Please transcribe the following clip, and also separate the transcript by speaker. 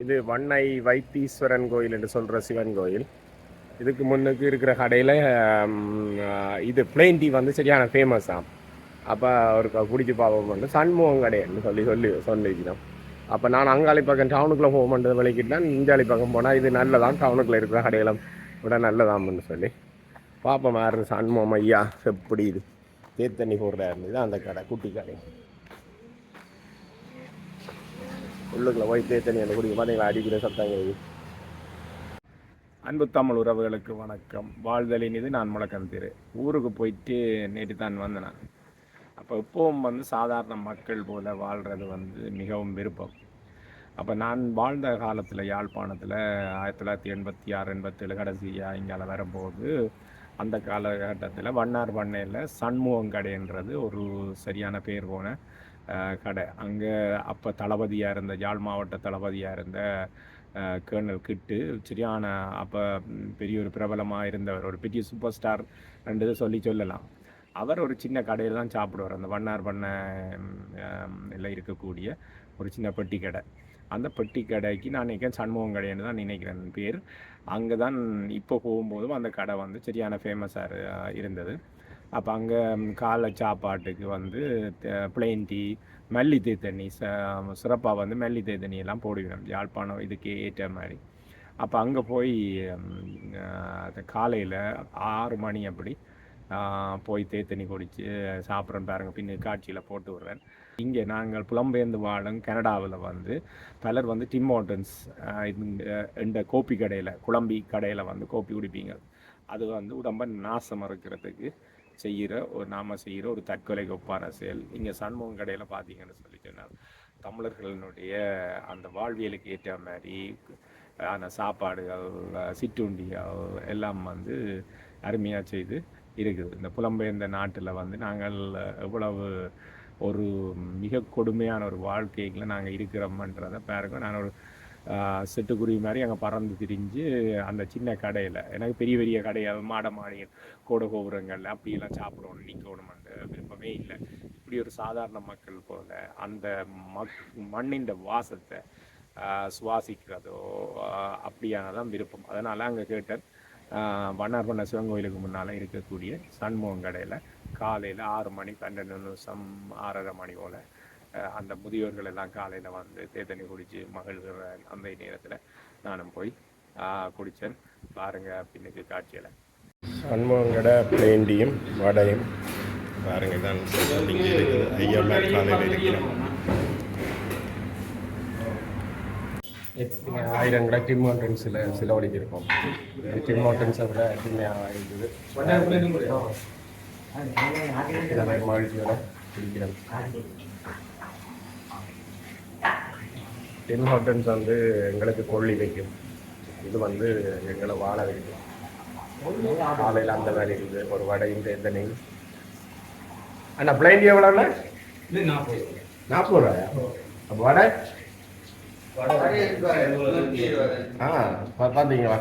Speaker 1: இது வண்ணை வைத்தீஸ்வரன் கோயில் என்று சொல்கிற சிவன் கோயில். இதுக்கு முன்னுக்கு இருக்கிற கடையில் இது பிளெயின் டீ வந்து சரியான ஃபேமஸ் தான் அப்போ ஒரு குடிச்சு பார்ப்போம் வந்து சண்முகம் கடைன்னு சொல்லி சொல்லி சொல்லிக்கணும் அப்போ நான் அங்காளி பக்கம் டவுனுக்குள்ளே போக மாட்டேது விளக்கிட்டேன் இந்தாளி பக்கம் போனால் இது நல்லதான் டவுனுக்குள்ளே இருக்கிற கடையில விட நல்லதாம்னு சொல்லி. பார்ப்போம் யாரு சண்முகம் ஐயா எப்படி இது? தேத்தண்ணி போடுறா இருந்தது அந்த கடை குட்டி கடை. உள்ளுக்குள்ள போய் தேத்தண்ணி அந்த குடிக்க பார்த்தீங்களா அடிக்கிற சத்தம் அன்பு தமிழ் உறவுகளுக்கு வணக்கம். வாழ்தலின் இது நான் முழக்கம் திரு. ஊருக்கு போயிட்டு நேற்று தான் வந்தேன் அப்போ இப்போவும் வந்து சாதாரண மக்கள் போல வாழ்கிறது வந்து மிகவும் விருப்பம். அப்போ நான் வாழ்ந்த காலத்தில் யாழ்ப்பாணத்தில் ஆயிரத்தி தொள்ளாயிரத்தி எண்பத்தி ஆறு எண்பத்தேழு கடைசியாக இங்கே வரும்போது அந்த காலகட்டத்தில் வண்ணார் பண்ணையில் சண்முகம் கடைன்றது ஒரு சரியான பேர் போன கடை. அங்கே அப்போ தளபதியாக இருந்த யாழ் மாவட்ட தளபதியாக இருந்த கேர்னல் கிட்டு சரியான அப்போ பெரிய ஒரு பிரபலமாக இருந்தவர். ஒரு பெரிய சூப்பர் ஸ்டார் ரெண்டு சொல்லி சொல்லலாம். அவர் ஒரு சின்ன கடையில் தான் சாப்பிடுவார். அந்த வண்ணார் பண்ண எல்லாம் இருக்கக்கூடிய ஒரு சின்ன பெட்டி கடை. அந்த பெட்டி கடைக்கு நான் நினைக்கிறேன் சண்முகம் கடைன்னு தான் நினைக்கிறேன் பேர். அங்கே தான் இப்போ போகும்போதும் அந்த கடை வந்து சரியான ஃபேமஸாக இருந்தது. அப்போ அங்கே காலை சாப்பாட்டுக்கு வந்து பிளெயின் டீ மல்லித்தே தண்ணி ச சிறப்பாக வந்து மல்லித்தே தண்ணியெல்லாம் போடுவோம் யாழ்ப்பாணம் இதுக்கு ஏற்ற மாதிரி. அப்போ அங்கே போய் காலையில் ஆறு மணி அப்படி போய் தேத்தண்ணி குடித்து சாப்பிட்றேன் பாருங்கள் பின்ன காட்சியில் போட்டு விடுறேன். இங்கே நாங்கள் புலம்பெயர்ந்து வாழும் கனடாவில் வந்து பலர் வந்து டிம் ஹோட்டன்ஸ் இந்த கோப்பி கடையில் குழம்பி கடையில் வந்து கோப்பி குடிப்பீங்க. அது வந்து உடம்ப நாசம் இருக்கிறதுக்கு செய்கிற ஒரு நாம் செய்கிற ஒரு தற்கொலைக்கு ஒப்பான செயல். இங்கே சண்முகம் கடையில் பார்த்தீங்கன்னு சொல்லி சொன்னால் தமிழர்களினுடைய அந்த வாழ்வியலுக்கு ஏற்ற மாதிரி ஆன சாப்பாடுகள் சிற்றுண்டிகள் எல்லாம் வந்து அருமையாக செய்து இருக்குது. இந்த புலம்பெயர்ந்த நாட்டில் வந்து நாங்கள் எவ்வளவு ஒரு மிக கொடுமையான ஒரு வாழ்க்கைகளை நாங்கள் இருக்கிறோம்ன்றதை பாருங்க. நான் ஒரு சிட்டுக்குருவி மாதிரி அங்கே பறந்து திரிஞ்சு அந்த சின்ன கடையில் எனக்கு பெரிய பெரிய கடைகள் மாட மாடிகள் கோட கோபுரங்கள் அப்படியெல்லாம் சாப்பிடணும் நிற்கணுமென்ற விருப்பமே இல்லை. இப்படி ஒரு சாதாரண மக்கள் போல அந்த மக் மண்ணின் வாசத்தை சுவாசிக்கிறதோ அப்படியானதான் விருப்பம். அதனால் அங்கே கேட்டேன் வண்ணார் பண்ண சிவன் கோயிலுக்கு முன்னால் இருக்கக்கூடிய சண்முகம் கடையில் காலையில் ஆறு மணி பன்னெண்டு நிமிஷம் ஆறரை மணி போல் அந்த முதியோர்கள் எல்லாம் காலையில் வந்து தேத்தனி குடித்து மகிழ்கிற அந்த நேரத்தில் நானும் போய் குடித்தேன் பாருங்கள் பின்னுக்கு காட்சியில். சண்முகங்கடை பிளேண்டியும் வடையும். பாருங்க தான் ஐயா மேல் காலையில் இருக்கிறோம் ஆயிரம் கடை டிம் ஹோட்டன்ஸில் செலவழிச்சிருக்கோம் டிம் ஹோட்டன்ஸை விட அருமையாக இதெல்லாம் மகிழ்ச்சியோட டின் ஹோட்டல்ஸ் வந்து எங்களுக்கு கொள்ளி வைக்கும். இது வந்து எங்களை வாழ வைக்கும். காலையில் அந்த மாதிரி இருக்குது. ஒரு வடையும் தேர்தனையும் அண்ணா பிளைன் எவ்வளோண்ணா நாற்பது ரூபாயா? அப்போ வடை? ஆ பா- பார்த்தீங்களா